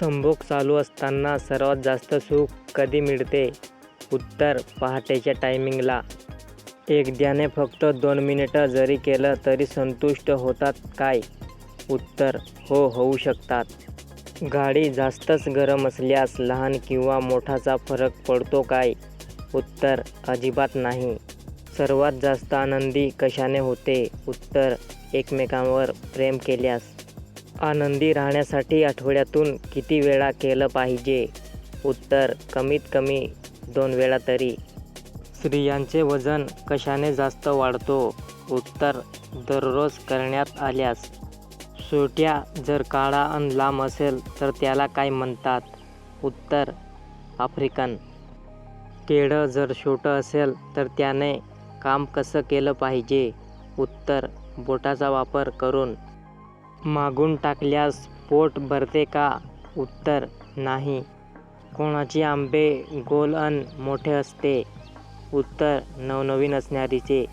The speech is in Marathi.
संभोग चालू असताना सर्वात जास्त सुख कधी मिळते? उत्तर पहाटेच्या टायमिंगला एकद्याने फक्त दोन मिनिटं जरी केलं तरी संतुष्ट होतात काय? उत्तर हो होऊ शकतात. गाडी जास्तच गरम असल्यास लहान किंवा मोठाचा फरक पडतो काय? उत्तर अजिबात नाही. सर्वात जास्त आनंदी कशाने होते? उत्तर एकमेकांवर प्रेम केल्यास. आनंदी राहण्यासाठी आठवड्यातून किती वेळा केलं पाहिजे? उत्तर कमीत कमी दोन वेळा तरी. स्त्रियांचे वजन कशाने जास्त वाढतो? उत्तर दररोज करण्यात आल्यास. सुट्या जर काळा अन लांब असेल तर त्याला काय म्हणतात? उत्तर आफ्रिकन. केळं जर छोटं असेल तर त्याने काम कसं केलं पाहिजे? उत्तर बोटाचा वापर करून. मागून टाकल्यास पोट भरते का? उत्तर नाही. कोणाचे आंबे गोल अन मोठे असते? उत्तर नवनवीन असणारीचे.